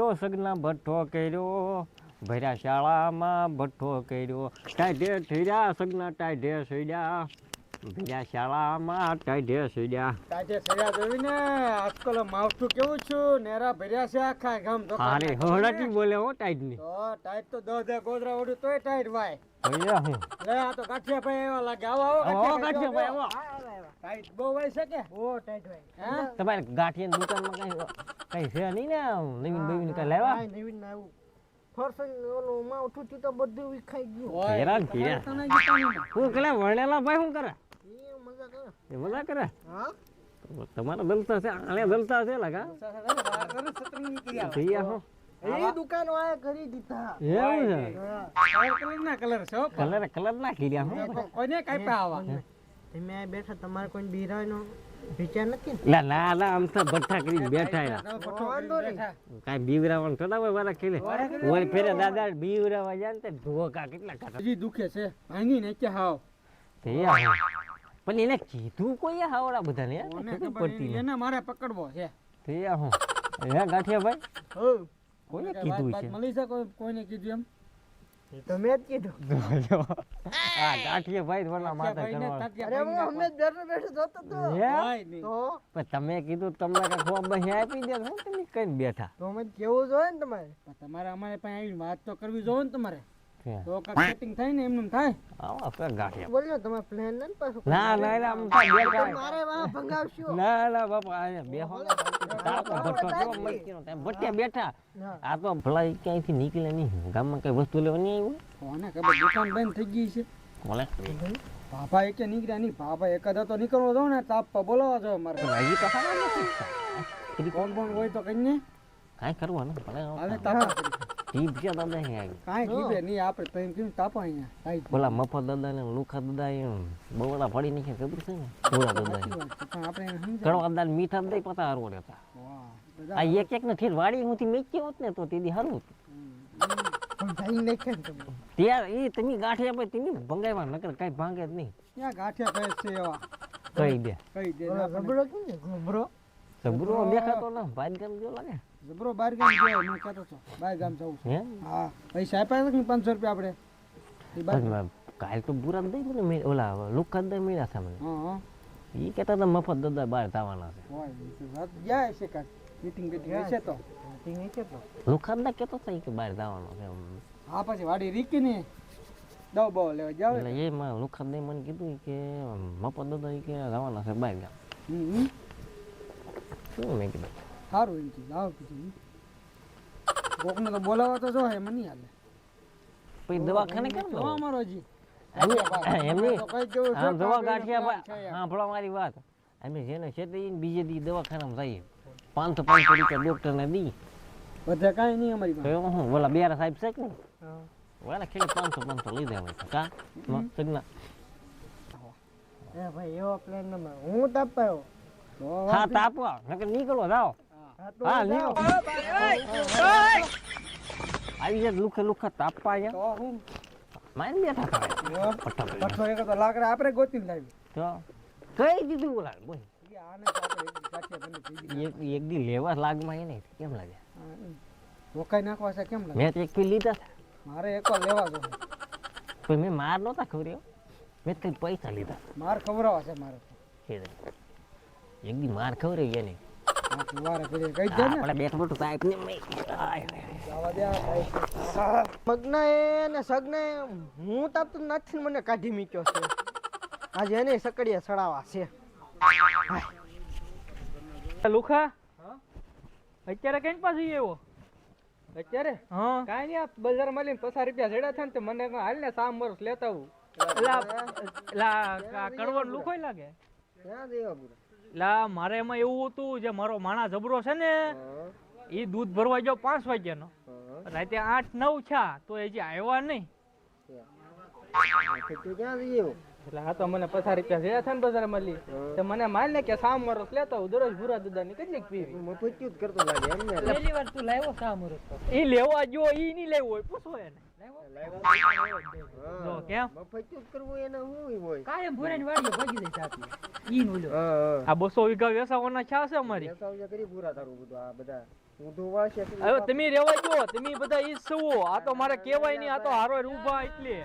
તો સગના ભઠ્ઠો કર્યો ભર્યા શાળામાં ભઠ્ઠો કર્યો. ટાઢે ઠર્યા સગના ટાઢે સડ્યા. ભર્યા શાળામાં ટાઢે સડ્યા. ટાઢે સડ્યા જોઈ ને આજકાલ માવઠું કેવું છું? નેરા ભર્યા છે આખા ગામ તો અરે હળાટી બોલે હો ટાઈટની તો ટાઈટ તો દસ દસ ગોદરા ઓડું તોય ટાઈટ ભાઈ ભૈયા હું. લે આ તો કાઠિયા ભાઈ એવા લાગે. આવો આવો કાઠિયા ભાઈ, ભાઈ ટાઈટ બહુ હોય છે કે? ઓ ટાઈટ હોય હા? તમારે ગાંઠિયાની દુકાનમાં કઈ કઈ છે નહીં ને નવીન બવીન કઈ લાવ્યા નવીન ના આવું. ફરસન ઓલું માવઠું થી તો બધું વિખાઈ ગયું. હેરાન કર્યા. હું કરે વણેલા ભાઈ શું કરે? એ મજા કરે. એ મજા કરે? હા? તમારા દલતા છે આણે દલતા છે લાગા થઈ હું એ દુકાન વાળા કરી દીધા. એવું છે? કલર ના કલર છે કલર કલર ના કર્યા હું. કોઈને કાપ્યા આવા તમે આ બેઠા તમારે કોઈ બિરાનો વિચાર નથી લા ના ના આમ તો ભઠ્ઠા કરી બેઠા રહ્યા વાંધો નહીં. કાંઈ બીવરાવાનું હોય મારા ખેલે. ઓય ફેરે દાદા બીવરાવા જાય તે ધોકા કેટલા કાઢા. હજી દુખે છે. ભાંગી ને કે હાવ. તે પણ એને કીધું કોઈ હાવડા બધાને? હે? કોને ખબર ખબર પડતી એને? મારે પકડવો છે. તે હું. હે ગાંઠિયા ભાઈ કોને કીધું છે? મળી છે કોઈ કોઈને કીધું એમ? તો મેં જ કીધું. આ ગાંઠિયા ભાઈ વરના માથે કરવા અરે હું અમે બેઠો બેઠો જોતો તો. હે? હોય નહીં. તો પણ તમે કીધું તમને બહી આપી દે તમે કઈ બેઠા. તો અમે કેવું જોઈએ ને તમારે? તમારે અમારે પાસે આવી વાત તો કરવી જોઈએ ને તમારે. તો કાંઈક સેટિંગ થાય ને એમનું થાય? આવા ફેર ગાંઠિયા. બોલ્યો તમારે પ્લેન ને પાછું. ના ના ના આમ તો બેઠા મારે વાહ ભંગાવશું. ના ના બાપા અહીંયા બેહો ને. તાપો ભઠ્ઠો કેવો મસ્તીનો થાય. ભઠ્ઠિયા બેઠા. આ તો ભલા ઈ નીકળે નહીં. ગામમાં કઈ વસ્તુ લેવા નહીં આવ્યું કોને ખબર? દુકાન બંધ થઈ ગઈ છે. ભાભા એકે નીકળ્યા નહીં. ભાભા એકાદા તો નીકળવો જો ને તાપ બોલાવા જો મારે હજી તો સારા નથી. કોણ કોણ હોય તો કઈ ને કાંઈ કરવાનું ભલે. હાલે તાપા જીભ છે દાદા અહીં આવી કાંઈ જીભે નહીં આપણે તો કેમ તાપા અહીંયા કાંઈ બોલા મફત દાદા ને લુખા દાદા એમ. બવડા પડી નહીં ખબર છે ને? ભોળા દાદા સાચી વાત. છે. પણ આપણે એને દાદા મીઠા દઈ પતા રહેતા. આ એક એક ને ઠેર વાડી હું હોત ને તો તેથી હારું હતું. પણ ભાઈ નહીં તમે. ત્યાં એ તમે ગાંઠિયા પર તમે ભંગાવ્યા નકર કાંઈ ભાંગે જ નહીં. કઈ ગાંઠિયા કહે છે એવા? કહી દે. કહી દે કેમ દેખાતો ને ભાઈ ગામ જો લાગે? જબરો બાર ગામ ગયો હું કહેતો છો બાર ગામ જવું છું. હા પૈસા આપ્યા કે પાંચસો રૂપિયા આપણે? કાલ તો બુરા દઈ મને મેં ઓલા લુકા દઈ મેળા છે મને. એ કહેતા હતા મફત દાદા બહાર જવાના છે. વાત જાય છે કાલ. મીટિંગ બેટિંગ હશે તો. લુખા કહેતો હતા કે બહાર જવાનો છે હા પછી વાડી રીકી ને દવ બવ લેવા જાવ એટલે. એ માં લુખા દઈ મને કીધું કે મફત દાદા કે જવાના છે બહાર ગામ. હમ. શું મેં કીધું? સારું એમ કીધું. લાવ કીધું કોકને તો બોલાવવા તો જો હે નહીં હાલે. પછી દવાખાને કેમ જો મારો અમારો જી એમની- આમ દવા ગાંઠિયા એમ. ભલા મારી વાત. અમે જેને છે તે બીજે દી દવાખાનામાં જઈએ. પાંચસો પાંચસો રૂપિયા ડોક્ટરને દી. બધા કાંઈ નહીં અમારી પાસે. એવું હું ઓલા બિયારા સાહેબ છે કે નહીં? હા. ઓલા પાંચસો પાંચસો લઈ દેવાય છે. કા? સગના એ ભાઈ એવો પ્લેન નંબર. હું તાપાયો હા તાપો નકર નીકળો જાઓ. હા. નીકળો આવી જાય લુખે લુખા તાપવા અહીંયા. તો હું? મારી બેઠા કરે. પઠ્ઠો એક તો લાકડા આપણે ગોતીને લાવી. તો કઈ દીધું ઓલા બોલ. એ આપણે એક. એક દી લેવા લાગમાં એને કેમ લાગે. રોકાઈ નાખવા છે કેમ લાગે? મેં તો એક પી લીધા મારે એકવાર લેવા જો પણ મેં માર નહોતા ખવર્યો મેં તો પૈસા લીધા. માર ખવડાવવા છે મારે એક દી માર ખવર્યો એને હા, નથી મને કાઢી મૂક્યો છે. આજે એને સકડિયા સડાવા છે. લુખા? અત્યારે કઈ પાસે એવો અત્યારે? હા. કાઈ નહીં આ બજારમાં લઈને પચાસ રૂપિયા જડ્યા થાય ને તો મને હાલ ને સામ વર્ષ લેતા આવું. લા લા કડવો લાગે? ક્યાં દેવા પૂરા લા મારે એમાં એવું હતું જે મારો માણા જબરો છે ને એ દૂધ ભરવા ગયો પાંચ વાગ્યાનો. રાતે આઠ નવ છા તો હજી આવ્યા નહીં. એટલે હા તો મને પચાસ રૂપિયા ને બજાર તો મને માલ ને કે સામ મરસ લેતા દરરોજ ભૂરા દાદા ની કેટલીક પીવી? હું જ કરતો લાગે એમ પહેલી વાર તું લાવ્યો સા એ લેવા ગયો ઈ નહીં લેવો હોય પૂછો એને. જો કેમ? મફતિયું કરવું એને શું હોય કાયમ ભૂરાની વાડીએ ભાગી જાય સાપી. ઈ નો લ્યો હા હા. આ બસો વીઘા વેસાવાના છા છે અમારી? વેસાવજા કરી પૂરા તારું બધું આ બધા. ઊંધું વાળશે એટલે હવે તમે રેવા જો તમે બધા ઈ સવો આ તો મારે કહેવાય નહીં આ તો હારો એટલે.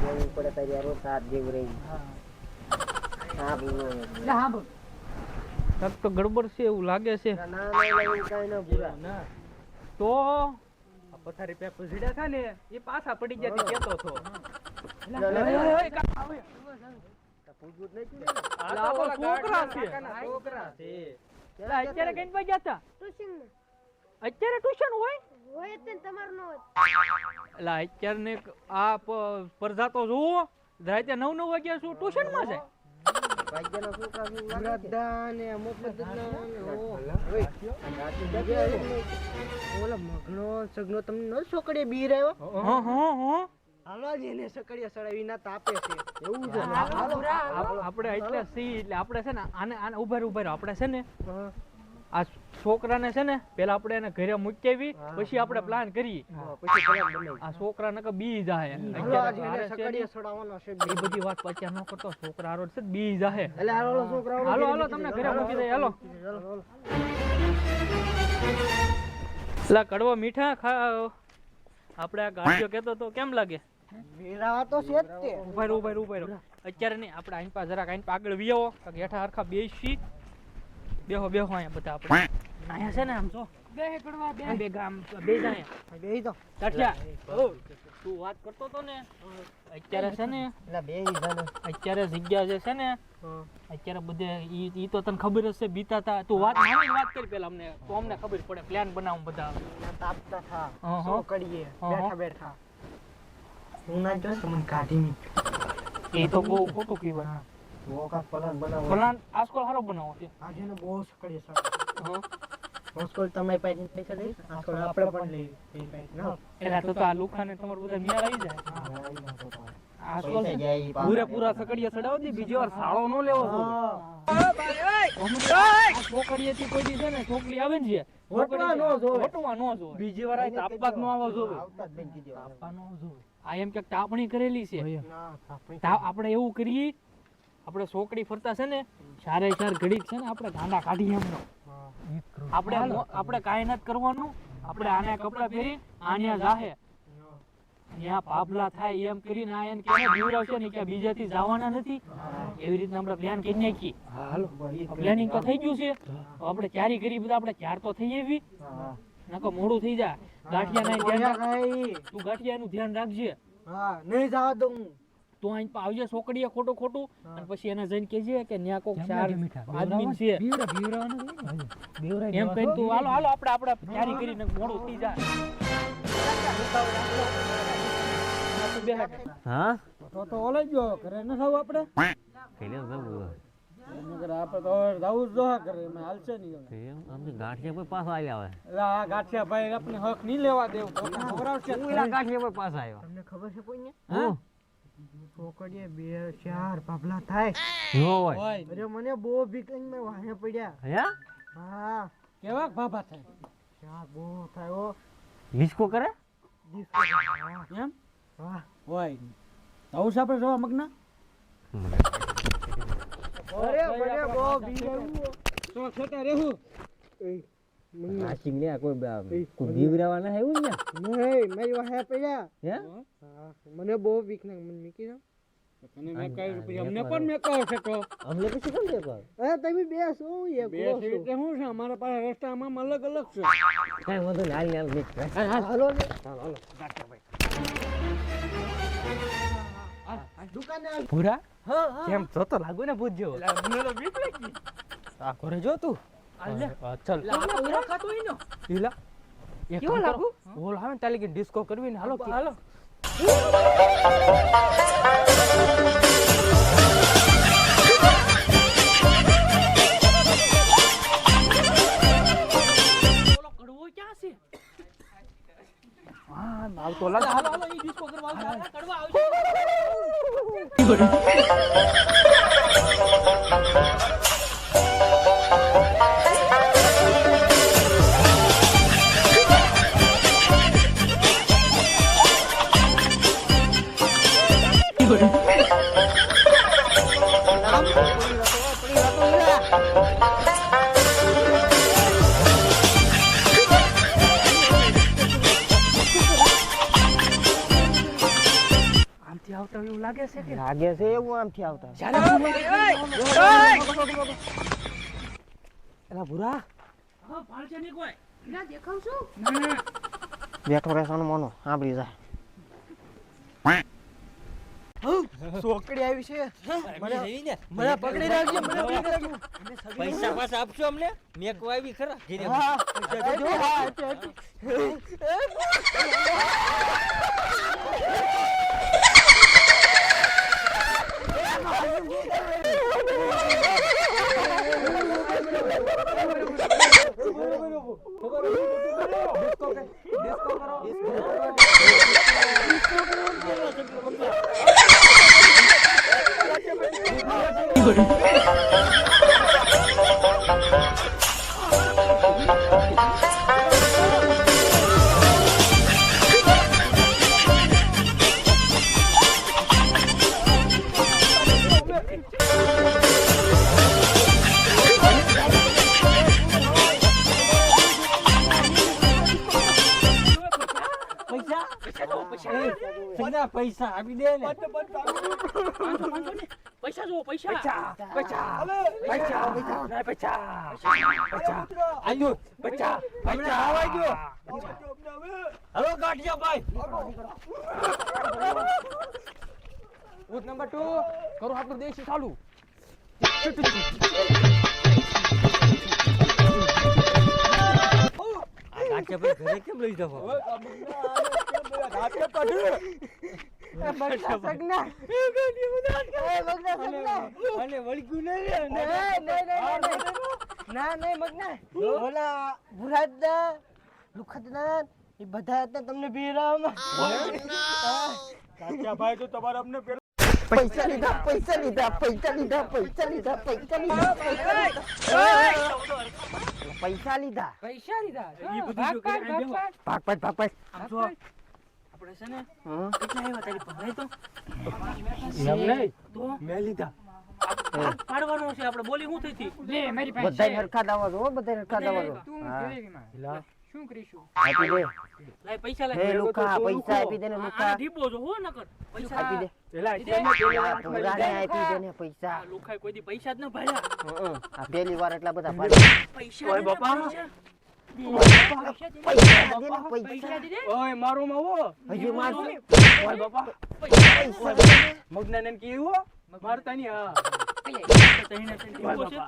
દેવું પડે. તારી હારો સાથ જેવું રહી. હા. હા બોલ તો ગડબડ છે એવું લાગે છે. ના ના ના એવું કાંઈ ના પૂરા ના. તો આ પથારી પેપર ઝીડા થા ને એ પાછા પડી ગયા કેતો હતો છોકરા છે. છોકરા છે. અત્યારે કઈ પા ગયા ટ્યુશન અત્યારે ટ્યુશન હોય? હોય જ ને તમારું ન હોય. એટલે અત્યારે ને આ સ્પર્ધા તો જુઓ. રાતે નવ નવ વાગ્યા શું ટ્યુશનમાં જાય ભાગ્યના મગનો સગનો તમને ન છોકરીએ બી રહ્યો હાલો જ સકડીએ સડાવી ના તાપે છે એવું છે એટલે સી એટલે આપણે છે ને, આને આને ઊભા ઊભા આપણે છે ને. આ છોકરાને છે ને પેલા આપણે એને ઘરે મૂકી પછી આપણે પ્લાન કરીએ. પછી આ છોકરા નકર બી જાહે. એ બધી વાત પછી ન કરતો છોકરા હારો છે બી જાહે. એટલે હાલો છોકરા હાલો હાલો તમને ઘરે મૂકી દે હાલો. એટલે કડવા મીઠા ખા આપણે આ ગાડીઓ કહેતો તો કેમ લાગે? વેરાવા તો છે જ તે. ઊભા ઊભા ઊભા અત્યારે નહીં આપણે આઈન પા જરાક આઈન આગળ કાંઈક હેઠા હરખા બેસી. બેહો બેહો અહીંયા બધા આપણે. અહીંયા છે ને આમ જો. બે કડવા બે બે ગામ બે જાય બે તો. કાઠિયા તું વાત કરતો તો ને. અત્યારે છે ને એટલે બે ઈ અત્યારે જગ્યા જે છે ને અત્યારે બધે ઈ ઈ તો તને ખબર જ છે બીતા તા. તું વાત નાની વાત કરી પેલા અમને તો અમને ખબર પડે પ્લાન બનાવું બધા. તાપતા થા. સો કરીએ? બેઠા બેઠા. હું ના જો સમન કાઢી ની એ તો બહુ ખોટું કહેવાય. મોકા plan બનાવો. પ્લાન આસકોલ હારો બનાવો છે. આજે ને બહુ સકડીએ સડાવ હં. હોસ્ટેલ પાસે પૈસા દઈશ. હોસ્ટેલ આપણે પણ લઈ ના એટલે તો તો આ લુખાને તમારે બધા મિયા આવી જાય. આસકોલ પૈસા જાય ઈ પૂરે પૂરા સકડિયા ચડાવ દે. બીજી વાર સાળો નો લેવો છોકરીએથી કોઈ દી છે ને છોકરી આવે ને જે વટવા નો જોવે. વટવા નો જોવે. બીજી વાર આ તાપવા નો જોવે. નો જોવે. આ એમ કે તાપણી કરેલી છે. ના આપણે એવું કરીએ આપણે છોકરી ફરતા છે ને સારે ચાર ઘડીક છે ને આપણે ગાંડા કાઢી એમનો. આપણે આપણે કાંઈ નથી કરવાનું. આપણે આને કપડાં પહેરી આને જાહે ત્યાં પાપલા થાય એમ કરીને આ એને કેને બીવડાવશે ને કે બીજાથી જવાના નથી. એવી રીતના આપણે પ્લાન કરી નાખી પ્લાનિંગ તો થઈ ગયું છે. આપણે ચારી કરી બધા આપણે ચાર તો થઈ એવી નકર મોડું થઈ જાય. ગાંઠિયા તું ગાંઠિયાનું ધ્યાન રાખજે. હા નહીં જવા દઉં. હું તું અહીં આવજે છોકરીએ ખોટું ખોટું. અને પછી એને જઈને કહેજે કે ન્યા કોક ચાર આદમી છે. એમ કહીને તું હાલો હાલો આપણે આપણે તૈયારી કરીને મોડું થઈ જાય. હા? તો તો ઓલે જ ગયો ઘરે ન થાવ આપણે? પેલે જવું આપણે તો જવું જ જોહા કરે એમાં હાલશે નહીં આમ ગાંઠિયા પાછા આવ્યા હવે. આ ગાંઠિયા ભાઈ આપણે હક નહીં લેવા દેવું ખવડાવશે જ. ગાંઠિયા ભાઈ પાછા આવ્યા. તમને ખબર છે કોઈને? હા? બે ચાર પાપલા થાય. નો હોય. અરે મને બહુ બીક લઈને મેં વાહે પડ્યા. હે? હા. કેવા ભાભા થાય. ચાર બહુ થાય ઓ હિસકો કરે? એમ? વાહ હોય. આવું છે આપણે જોવા મગના? અરે મને બહુ બીક છોટા નાસિક ને કોઈ બા- કોઈ બીવરાવા ના ને નહીં મારી વાહે પડ્યા હે મને બહુ બીક લાગે મને મીકી દો તને મેં કહ્યું પછી અમને પણ મેં કહો છે તો અમને પછી કેમ દેખો અરે તમે બે શું એક બે રીતે શું છે અમારા પાસે રસ્તામાં અલગ અલગ છે કાંઈ વાંધો નહીં હાલ હાલ મિક્સ હાલો ને દુકાને ભૂરા હા હા કેમ જોતો લાગુ ને ભૂત જેવો આ ઘરે જો તું ચલ ઈલા એક કેવો. લાગુ? બોલ આવે ને તાલી ડિસ્કો કરવી ને હાલો હાલો ઓલો કડવો ક્યાં છે આવતો લાગે હાલો હાલો ઈ ડિસ્કો કરવા આવશે કડવા આવશે છે કે લાગે છે એવું આમથી આવતા એલા ભૂરા હા પાડશે નહીં કોઈ ના દેખાવ છું બેઠો રહેવાનો મોનો સાંભળી જાય સોકડી આવી છે મને પકડી રાખજો મને પકડી રાખજો પૈસા પાછા આપશો અમને મેકો આવી ખરા ઘેરે હા જો, હા, પૈસા પૈસા આપી દે ને. પૈસા જો પૈસા. પૈસા પૈસા. પૈસા પૈસા પૈસા. આયો પૈસા પૈસા. આવા ગયો હલો ગાંઠિયા ભાઈ. બૂથ નંબર 2 કરો આપણું દેશી ચાલુ. આ ગાંઠિયા ભાઈ ઘરે કેમ લઈ જાવ? ના નહીં મગના ઓલા ભુરાજદા લુખતના એ બધા હતા તમને પૈસા લીધા પૈસા લીધા પૈસા લીધા પૈસા લીધા પૈસા લીધા. પૈસા લીધા. પૈસા લીધા. ઈ બધું ભાગ ભાગ. ભાગ ભાગ ભાગ ભાગ આપણે છે ને કેટલા આવ્યા તારી ભરાય તો? એમ નહીં. તો? મેં લીધા. પાડવાનો છે આપણે. બોલી શું થઈ હતી? લે મારી બધાય હરખા દાવા દો બધાય હરખા દાવા દો. હા. લા. શું કરીશું? આપી દે. લાય પૈસા લાય લુખા પૈસા આપી દે ને આ ઢીબો જો હો નકર. પૈસા આપી દે. પેલા આ આપી દે. ને પૈસા. આ કોઈ દી પૈસા જ ન ભર્યા. આ પહેલી વાર એટલા બધા. પૈસા ઓય બાપા. ઢીબો છે.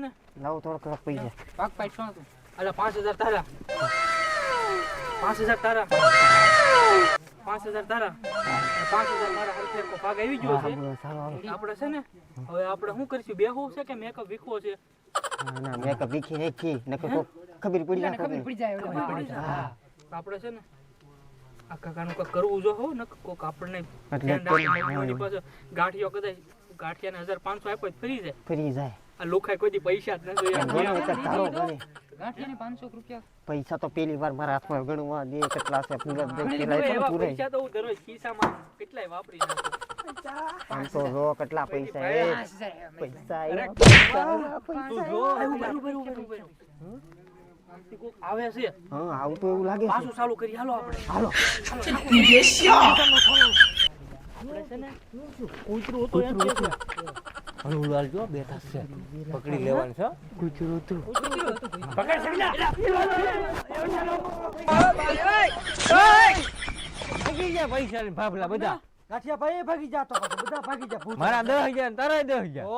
ને લાવ થોડોક પૈસા પાક પાક શું અલા પાંચ હજાર તારા પાંચ હજાર તારા પાંચ હજાર તારા. પાંચ હજાર મારા હરખે એક ભાગ આવી ગયો છે. આપણે છે ને હવે આપણે શું કરીશું? બેહવું છે કે મેકઅપ વીખવો છે? ના મેકઅપ વીખી કભી નકર હે ખબર પડી જાય ખબર પડી જાય ખબર પડી જાય. આપણે છે ને આ કાકાનું કંઈક કરવું જો હો ને કોક આપણને ધ્યાન મગજોની પાસે ગાંઠિયો કદાચ ગાંઠિયાને હજાર પાંચસો આપ્યો તો ફરી જાય. ફરી જાય. આ લોખાય કોઈ દી પૈસા જ ન તો પેલી વાર મારા હાથમાં ગણવા દે કેટલા છે દે એવા પૂરે. પૈસા તો હું દરરોજ ખિસ્સામાં કેટલાય વાપરી નાખું. તો જો કેટલા પૈસા એ. પૈસા એ તું જો આવે છે. હા આવું તો એવું લાગે પાછું ચાલુ કરી હાલો આપણે. હાલો. આપણે છે ને કૂતરું હતું એમ કે છે. હળવું બેઠા છે પકડી લેવાનું છે કૂતરું હતું પકડ. ભાગી ગયા પૈસા ને ભાભલા બધા. કાઠિયા ભાઈ ભાગી જાતો તો બધા ભાગી જા. મારા દસ હજાર તારા દસ હજાર. ઓ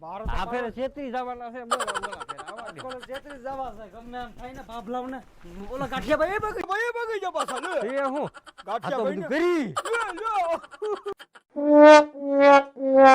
બાર આ ફેર છેત્રીસ આવવાના છે બોલા બોલા. જેતરી જવા છે ગમે એમ થાય ને બાબલાવને ઓલા ગાંઠિયા ભાઈ ભાગી ભાઈ ભાગી જા પાછા લે એ હું? ગાંઠિયા ભાઈ કરી. લે લે